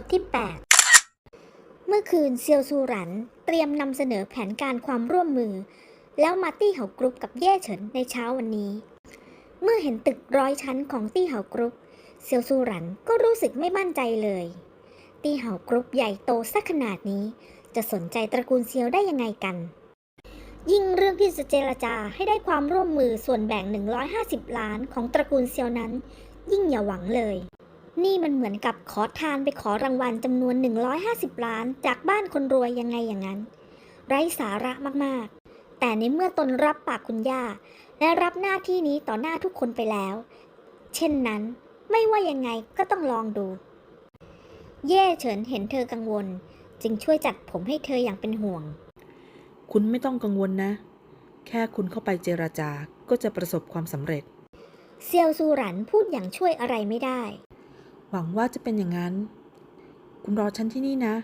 ทที่ 8 เมื่อคืนเซียวซูหรันเตรียมนำเสนอแผนการความร่วมมือ แล้วมาตี้เหากรุ๊ปกับเย่เฉินในเช้าวันนี้ เมื่อเห็นตึกร้อยชั้นของตี้เหากรุ๊ปเซียวซูหรันก็รู้สึกไม่มั่นใจเลย ตี้เหากรุ๊ปใหญ่โตสักขนาดนี้ จะสนใจตระกูลเซียวได้ยังไงกัน ยิ่งเรื่องที่จะเจรจาให้ได้ความร่วมมือส่วนแบ่ง 150 ล้านของตระกูลเซียวนั้น ยิ่งอย่าหวังเลย นี่มันเหมือนกับขอทานไปขอรางวัลจำนวน 150 ล้าน จากบ้านคนรวยยังไงอย่างนั้น ไร้สาระมากๆ แต่ในเมื่อตนรับปากคุณย่า และรับหน้าที่นี้ต่อหน้าทุกคนไปแล้ว เช่นนั้นไม่ว่ายังไงก็ต้องลองดู เย่เฉินเห็นเธอกังวล จึงช่วยจัดผมให้เธออย่างเป็นห่วง คุณไม่ต้องกังวลนะ แค่คุณเข้าไปเจราจาก็จะประสบความสำเร็จ เซียวซูหรันพูดอย่างช่วยอะไรไม่ได้ หวังว่าจะเป็นอย่างนั้น คุณรอฉันที่นี่นะ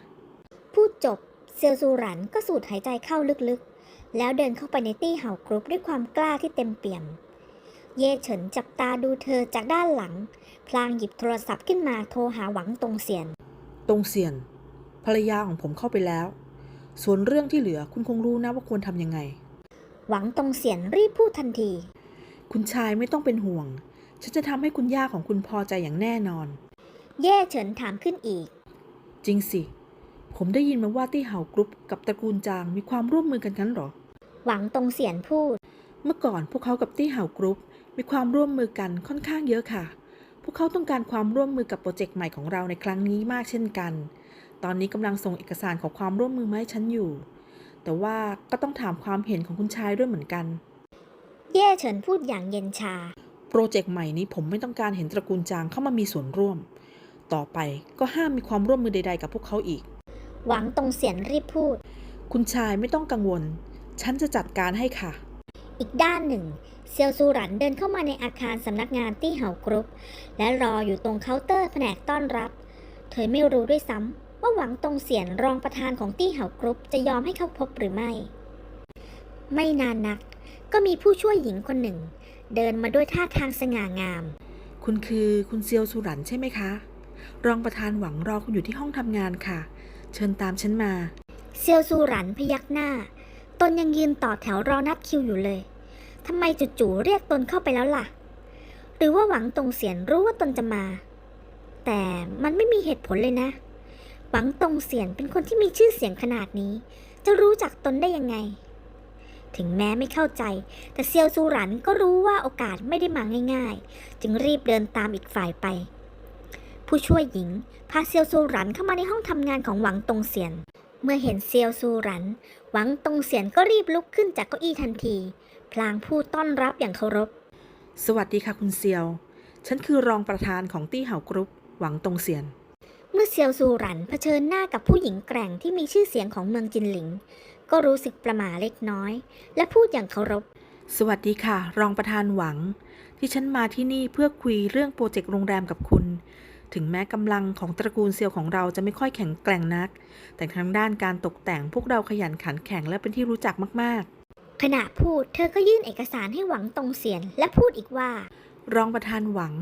พูดจบเซียวซูหรันก็สูดหายใจเข้าลึกๆ แล้วเดินเข้าไปในตี้เห่ากรุ๊ปด้วยความกล้าที่เต็มเปี่ยม เย่เฉินจับตาดูเธอจากด้านหลัง พลางหยิบโทรศัพท์ขึ้นมาโทรหาหวังตงเสียน ตรงเสียน ภรรยาของผมเข้าไปแล้ว ส่วนเรื่องที่เหลือคุณคงรู้นะว่าควรทำยังไง หวังตงเสียนรีบพูดทันที คุณชายไม่ต้องเป็นห่วง ฉันจะทำให้คุณย่าของคุณพอใจอย่างแน่นอน เย่เฉินถามขึ้นอีก จริงสิ ผมได้ยินมาว่าตี้เห่ากรุ๊ปกับตระกูลจางมีความร่วมมือกันงั้นเหรอ หวังตงเสียนพูด เมื่อก่อนพวกเขากับตี้เห่ากรุ๊ปมีความร่วมมือกันค่อนข้างเยอะค่ะ พวกเขาต้องการความร่วมมือกับโปรเจกต์ใหม่ของเราในครั้งนี้มากเช่นกัน ตอนนี้กำลังส่งเอกสารขอความร่วมมือมาให้ฉันอยู่ แต่ว่าก็ต้องถามความเห็นของคุณชายด้วยเหมือนกันเย่เฉินพูดอย่างเย็นชา โปรเจกต์ใหม่นี้ผมไม่ต้องการเห็นตระกูลจางเข้ามามีส่วนร่วม ต่อไป ก็ห้ามมีความร่วมมือใด ๆ กับพวกเขาอีก หวังตงเสียนรีบพูด คุณชายไม่ต้องกังวล ฉันจะจัดการให้ค่ะ อีกด้านหนึ่ง เซียวซูหรันเดินเข้ามาในอาคารสำนักงานตี้เห่ากรุ๊ป และรออยู่ตรงเคาน์เตอร์แผนกต้อนรับ เธอไม่รู้ด้วยซ้ำว่าหวังตงเสียนรองประธานของตี้เห่ากรุ๊ปจะยอมให้เข้าพบหรือไม่ ไม่นานนัก ก็มีผู้ช่วยหญิงคนหนึ่ง เดินมาด้วยท่าทางสง่างาม คุณคือคุณเซียวสุรันใช่ไหมคะ รองประธานหวังรอคุณอยู่ที่ห้องทำงานค่ะ เชิญตามฉันมา เซียวซูหรันพยักหน้า ตนยังยืนต่อแถวรอนัดคิวอยู่เลยทำไมจู่ๆเรียกตนเข้าไปแล้วล่ะ หรือว่าหวังตงเสียนรู้ว่าตนจะมา แต่มันไม่มีเหตุผลเลยนะ หวังตงเสียนเป็นคนที่มีชื่อเสียงขนาดนี้ จะรู้จักตนได้ยังไง ถึงแม้ไม่เข้าใจ แต่เซียวซูหรันก็รู้ว่าโอกาสไม่ได้มาง่าย ๆ จึงรีบเดินตามอีกฝ่ายไป ผู้ช่วยหญิง พาเซียวซูหรันเข้ามาในห้องทำงานของหวังตงเสียน เมื่อเห็นเซียวซูหรัน หวังตงเสียนก็รีบลุกขึ้นจากเก้าอี้ทันที พลางพูดต้อนรับอย่างเคารพ สวัสดีค่ะคุณเซียว ฉันคือรองประธานของตี้เห่ากรุ๊ป หวังตงเซียน เมื่อเซียวซูหรันเผชิญหน้ากับผู้หญิงแกร่งที่มีชื่อเสียงของเมืองจินหลิง ก็รู้สึกประหม่าเล็กน้อย และพูดอย่างเคารพสวัสดีค่ะ รองประธานหวัง ที่ฉันมาที่นี่เพื่อคุยเรื่องโปรเจกต์โรงแรมกับคุณ ถึงแม้กำลังของตระกูลเซียวของเราจะไม่ค่อยแข็งแกร่งนัก แต่ทางด้านการตกแต่งพวกเราขยันขันแข็งและเป็นที่รู้จักมาก ขณะพูดเธอก็ยื่นเอกสารให้หวังตงเสียน และพูดอีกว่า ๆ รองประธานหวัง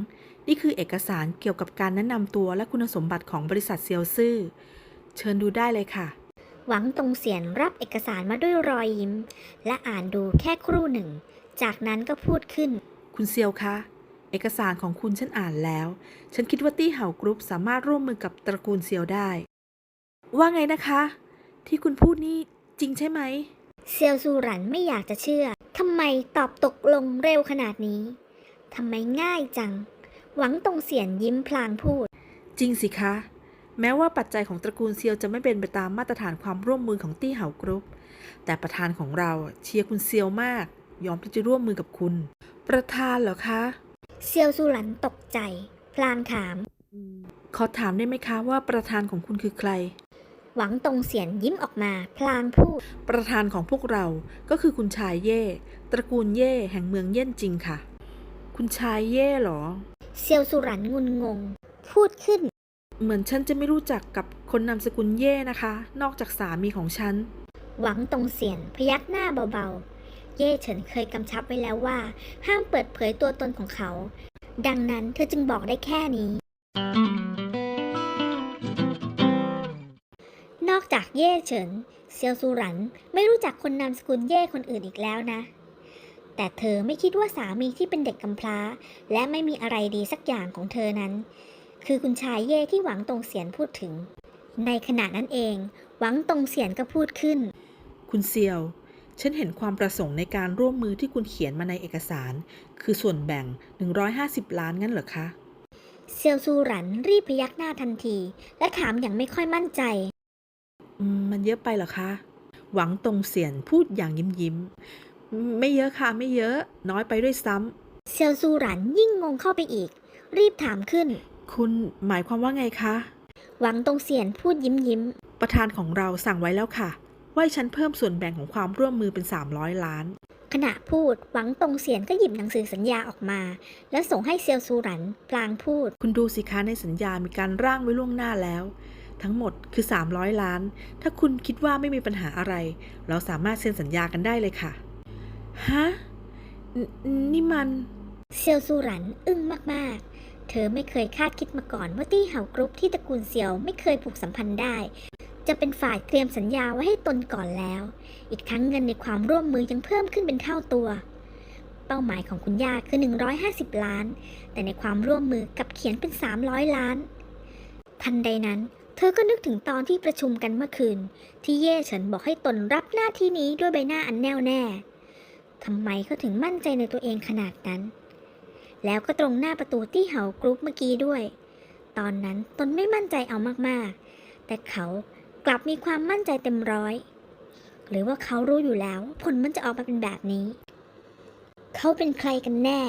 นี่คือเอกสารเกี่ยวกับการแนะนำตัวและคุณสมบัติของบริษัทเซียวซื่อ เชิญดูได้เลยค่ะ หวังตงเสียนรับเอกสารมาด้วยรอยยิ้ม และอ่านดูแค่ครู่หนึ่ง จากนั้นก็พูดขึ้น คุณเซียวคะ เอกสารของคุณฉันอ่านแล้ว ฉันคิดว่าตี้เห่ากรุ๊ปสามารถร่วมมือกับตระกูลเซียวได้ ว่าไงนะคะ ที่คุณพูดนี่จริงใช่ไหม เซียวซูหรันไม่อยากจะเชื่อ ทำไมตอบตกลงเร็วขนาดนี้ ทำไมง่ายจัง หวังตรงเสียนยิ้มพลางพูด จริงสิคะ แม้ว่าปัจจัยของตระกูลเซียวจะไม่เป็นไปตามมาตรฐานความร่วมมือของตี้เห่ากรุ๊ป แต่ประธานของเราเชียร์คุณเซียวมาก ยอมที่จะร่วมมือกับคุณ ประธานเหรอคะ เซียวซูหรันตกใจ พลางถาม ขอถามได้ไหมคะว่าประธานของคุณคือใคร หวังตรงเสียนยิ้มออกมา พลางพูด ประธานของพวกเราก็คือคุณชายเย่ ตระกูลเย่แห่งเมืองเย่นจริงค่ะ คุณชายเย่เหรอ เซียวซูหรันงุนงง พูดขึ้น เหมือนฉันจะไม่รู้จักกับคนนามสกุลเย่นะคะ นอกจากสามีของฉัน หวังตรงเสียนพยักหน้าเบาๆ เย่เฉินเคยกำชับไว้แล้วว่า ห้ามเปิดเผยตัวตนของเขา ดังนั้นเธอจึงบอกได้แค่นี้ นอกจากเย่เฉิน เซียวซูหรันไม่รู้จักคนนามสกุลเย่คนอื่นอีกแล้วนะ แต่เธอไม่คิดว่าสามีที่เป็นเด็กกำพร้า และไม่มีอะไรดีสักอย่างของเธอนั้น คือคุณชายเย่ที่หวังตรงเสียนพูดถึง ในขณะนั้นเอง หวังตรงเสียนก็พูดขึ้น คุณเซียว ฉันเห็นความประสงค์ในการร่วมมือที่คุณเขียนมาในเอกสาร คือส่วนแบ่ง 150 ล้านงั้นเหรอคะ เซียวซูหรันรีบพยักหน้าทันที และถามอย่างไม่ค่อยมั่นใจ อืมมันเยอะไปเหรอคะ หวังตรงเสียนพูดอย่างยิ้มยิ้มๆอืมไม่เยอะค่ะไม่เยอะ น้อยไปด้วยซ้ำเซียวซูหรันยิ่งงงเข้าไปอีก รีบถามขึ้น คุณหมายความว่าไงคะ หวังตรงเสียนพูดยิ้มยิ้ม ประธานของเราสั่งไว้แล้วค่ะ ว่าให้ฉันเพิ่มส่วนแบ่งของความร่วมมือเป็น 300 ล้าน ขณะพูดหวังตรงเสียนก็หยิบหนังสือสัญญาออกมา แล้วส่งให้เซียวซูหรันพลางพูด คุณดูสิคะในสัญญามีการร่างไว้ล่วงหน้าแล้ว ทั้งหมดคือ 300 ล้าน ถ้าคุณคิดว่าไม่มีปัญหาอะไร เราสามารถเซ็นสัญญากันได้เลยค่ะฮะนนี่มัน เซียวซูหรันอึ้งมากๆเธอไม่เคยคาดคิดมาก่อนว่าตี้เห่ากรุ๊ปที่ตระกูลเซียวไม่เคยผูกสัมพันธ์ได้ จะเป็นฝ่ายเตรียมสัญญาไว้ให้ตนก่อนแล้ว อีกทั้งเงินในความร่วมมือยังเพิ่มขึ้นเป็นเท่าตัว เป้าหมายของคุณย่าคือ 150 ล้าน แต่ในความร่วมมือกับเขียนเป็น 300 ล้าน ทันใดนั้น เธอก็นึกถึงตอนที่ประชุมกันเมื่อคืน ที่เย่เฉินบอกให้ตนรับหน้าที่นี้ด้วยใบหน้าอันแน่วแน่ทำไมเขาถึงมั่นใจในตัวเองขนาดนั้น แล้วก็ตรงหน้าประตูที่เห่ากรุ๊ปเมื่อกี้ด้วย ตอนนั้นตนไม่มั่นใจเอามากๆ แต่เขา กลับมีความมั่นใจเต็มร้อย หรือว่าเขารู้อยู่แล้ว ผลมันจะออกมาเป็นแบบนี้ เขาเป็นใครกันแน่